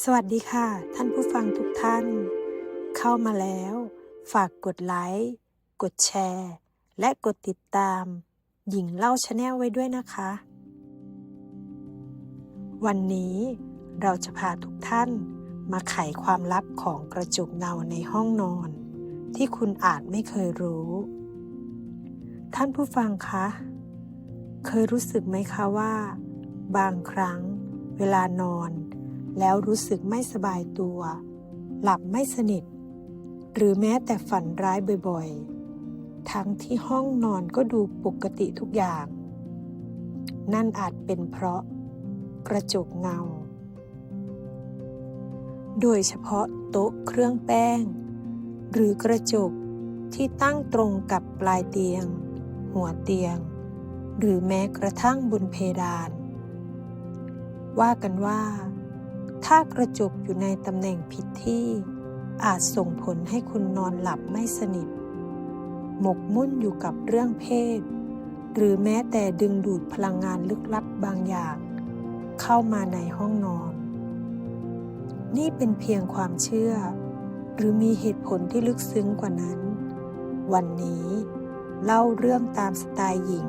สวัสดีค่ะ ท่านผู้ฟังทุกท่าน เข้ามาแล้ว ฝากกดไลค์ กดแชร์ และกดติดตาม หญิงเล่าชาแนลไว้ด้วยนะคะ วันนี้เราจะพาทุกท่านมาไขความลับของกระจุกเงาในห้องนอน ที่คุณอาจไม่เคยรู้ ท่านผู้ฟังคะ เคยรู้สึกไหมคะว่า บางครั้ง เวลานอน แล้วรู้สึกไม่สบายตัว หลับไม่สนิท หรือแม้แต่ฝันร้ายบ่อยๆ ทั้งที่ห้องนอนก็ดูปกติทุกอย่าง นั่นอาจเป็นเพราะกระจกเงา โดยเฉพาะโต๊ะเครื่องแป้ง หรือกระจกที่ตั้งตรงกับปลายเตียง หัวเตียง หรือแม้กระทั่งบนเพดาน ว่ากันว่า ถ้ากระจุกอยู่ในตำแหน่งผิดที่ อาจส่งผลให้คุณนอนหลับไม่สนิท หมกมุ่นอยู่กับเรื่องเพศ หรือแม้แต่ดึงดูดพลังงานลึกลับบางอย่าง เข้ามาในห้องนอน นี่เป็นเพียงความเชื่อ หรือมีเหตุผลที่ลึกซึ้งกว่านั้น วันนี้เล่าเรื่องตามสไตล์หญิง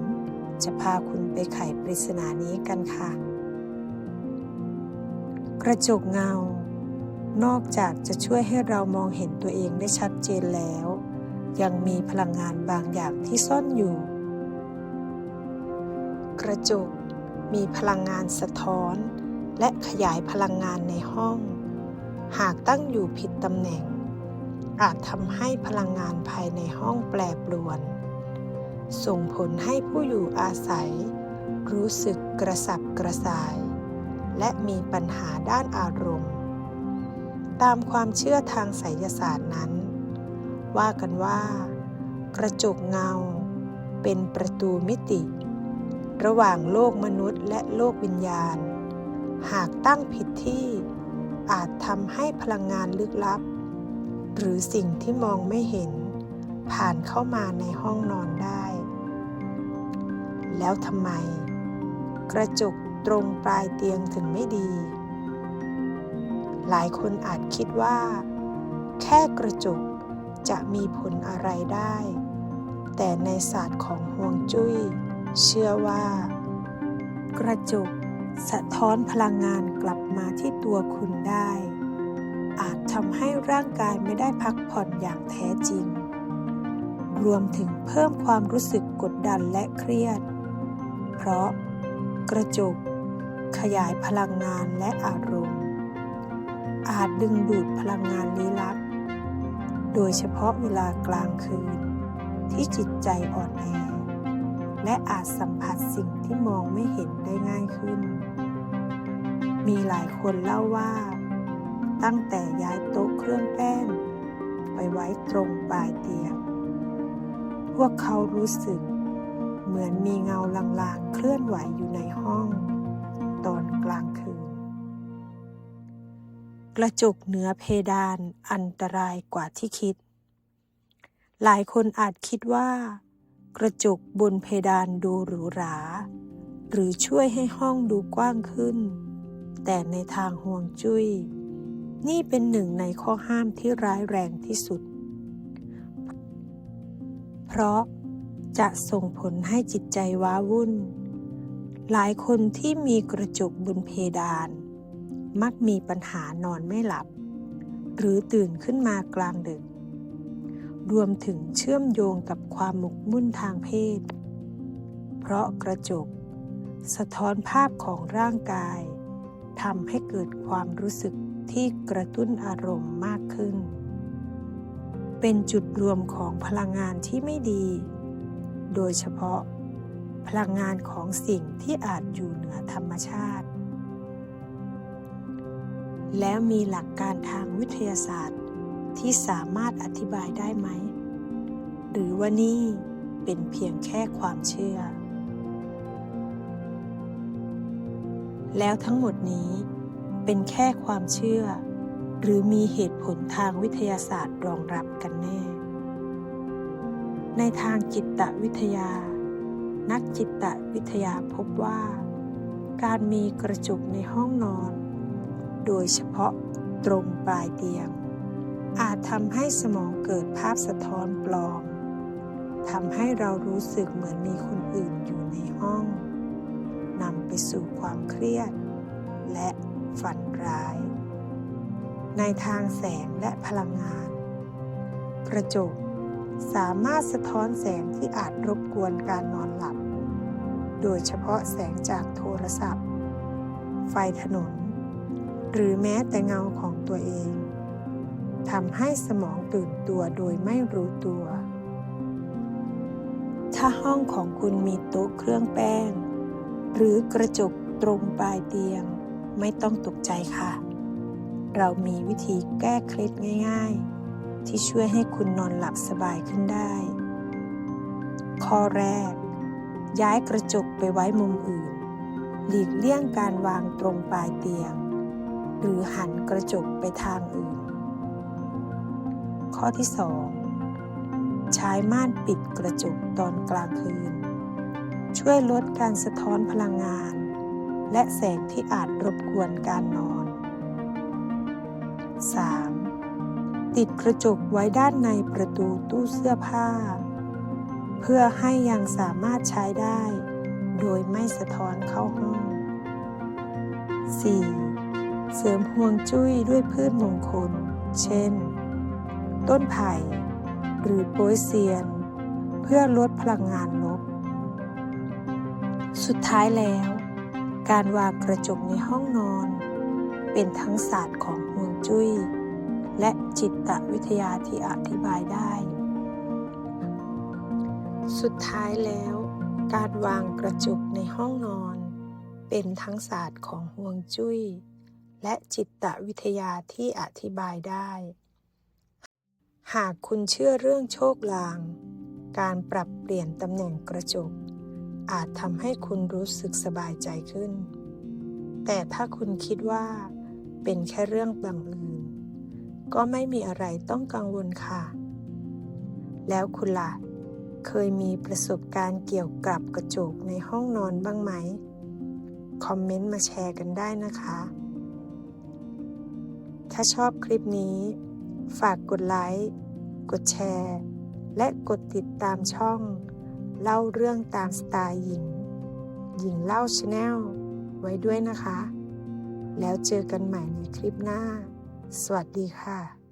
จะพาคุณไปไขปริศนานี้กันค่ะ กระจกเงา นอกจากจะช่วยให้เรามองเห็นตัวเองได้ชัดเจนแล้ว ยังมีพลังงานบางอย่างที่ซ่อนอยู่ กระจกมีพลังงานสะท้อน และขยายพลังงานในห้อง หากตั้งอยู่ผิดตำแหน่ง อาจทำให้พลังงานภายในห้องแปรปรวน ส่งผลให้ผู้อยู่อาศัย รู้สึกกระสับกระส่าย และมีปัญหาด้านอารมณ์ ตามความเชื่อทางไสยศาสตร์นั้น ว่ากันว่า กระจกเงา เป็นประตูมิติ ระหว่างโลกมนุษย์และโลกวิญญาณ หากตั้งผิดที่อาจทำให้พลังงานลึกลับ หรือสิ่งที่มองไม่เห็น ผ่านเข้ามาในห้องนอนได้ แล้วทำไม กระจก ตรงปลายเตียงถึงไม่ดี หลายคนอาจคิดว่า แค่กระจกจะมีผลอะไรได้ แต่ในศาสตร์ของฮวงจุ้ย เชื่อว่า กระจกสะท้อนพลังงานกลับมาที่ตัวคุณได้ อาจทำให้ร่างกายไม่ได้พักผ่อนอย่างแท้จริง รวมถึงเพิ่มความรู้สึกกดดันและเครียด เพราะกระจก ขยายพลังงานและอารมณ์ อาจดึงดูดพลังงานลี้ลับ โดยเฉพาะเวลากลางคืน ที่จิตใจอ่อนแอ และอาจสัมผัสสิ่งที่มองไม่เห็นได้ง่ายขึ้น มีหลายคนเล่าว่า ตั้งแต่ย้ายโต๊ะเครื่องแป้งไปไว้ตรงปลายเตียง พวกเขารู้สึกเหมือนมีเงาลางๆเคลื่อนไหวอยู่ในห้อง ตอนกลางคืน กระจกเหนือเพดานอันตรายกว่าที่คิด หลายคนอาจคิดว่า กระจกบนเพดานดูหรูหรา หรือช่วยให้ห้องดูกว้างขึ้น แต่ในทางห่วงจุย้ย นี่เป็นหนึ่งในข้อห้ามที่ร้ายแรงที่สุด เพราะจะส่งผลให้จิตใจว้าวุ่น หลายคนที่มีกระจกบนเพดาน มักมีปัญหานอนไม่หลับ หรือตื่นขึ้นมากลางดึก รวมถึงเชื่อมโยงกับความหมกมุ่นทางเพศ เพราะกระจก สะท้อนภาพของร่างกายทำให้เกิดความรู้สึกที่กระตุ้นอารมณ์มากขึ้น เป็นจุดรวมของพลังงานที่ไม่ดี โดยเฉพาะ พลังงานของสิ่งที่อาจอยู่เหนือธรรมชาติ แล้วมีหลักการทางวิทยาศาสตร์ที่สามารถอธิบายได้ไหม หรือว่านี่เป็นเพียงแค่ความเชื่อ แล้วทั้งหมดนี้เป็นแค่ความเชื่อ หรือมีเหตุผลทางวิทยาศาสตร์รองรับกันแน่ ในทางจิตวิทยา นักจิตวิทยาพบว่า การมีกระจกในห้องนอน โดยเฉพาะตรงปลายเตียง อาจทำให้สมองเกิดภาพสะท้อนปลอมทำให้เรารู้สึกเหมือนมีคนอื่นอยู่ในห้องนำไปสู่ความเครียด และฝันร้าย ในทางแสงและพลังงาน กระจก สามารถสะท้อนแสงที่อาจรบกวนการนอนหลับ โดยเฉพาะแสงจากโทรศัพท์ ไฟถนน หรือแม้แต่เงาของตัวเองทำให้สมองตื่นตัวโดยไม่รู้ตัว ถ้าห้องของคุณมีโต๊ะเครื่องแป้ง หรือกระจกตรงปลายเตียง ไม่ต้องตกใจค่ะ เรามีวิธีแก้เคล็ดง่าย ๆ ที่ช่วยให้คุณนอนหลับสบายขึ้นได้ ข้อแรก ย้ายกระจกไปไว้มุมอื่น หลีกเลี่ยงการวางตรงปลายเตียง หรือหันกระจกไปทางอื่น ข้อที่ 2 ใช้ม่านปิดกระจกตอนกลางคืน ช่วยลดการสะท้อนพลังงาน และแสงที่อาจรบกวนการนอน 3. ติดกระจกไว้ด้านในประตูตู้เสื้อผ้า เพื่อให้ยังสามารถใช้ได้ โดยไม่สะท้อนเข้าห้อง 4. เสริมห่วงจุ้ยด้วยพืชมงคล เช่น ต้นไผ่ หรือโปยเซียน เพื่อลดพลังงานลบ สุดท้ายแล้ว การวางกระจกในห้องนอน เป็นทั้งศาสตร์ของห่วงจุ้ย และจิตวิทยาที่อธิบายได้ สุดท้ายแล้ว การวางกระจุกในห้องนอน เป็นทั้งศาสตร์ของห่วงจุ้ย และจิตวิทยาที่อธิบายได้ หากคุณเชื่อเรื่องโชคลาง การปรับเปลี่ยนตำแหน่งกระจกอาจทำให้คุณรู้สึกสบายใจขึ้น แต่ถ้าคุณคิดว่าเป็นแค่เรื่องบังเอิญ ก็ไม่มีอะไรต้องกังวลค่ะ แล้วคุณล่ะ เคยมีประสบการณ์เกี่ยวกับกระจกในห้องนอนบ้างไหม คอมเมนต์มาแชร์กันได้นะคะ ถ้าชอบคลิปนี้ ฝากกดไลค์ กดแชร์ และกดติดตามช่อง เล่าเรื่องตามสไตล์หญิง หญิงเล่าชาแนลไว้ด้วยนะคะ แล้วเจอกันใหม่ในคลิปหน้า สวัสดีค่ะ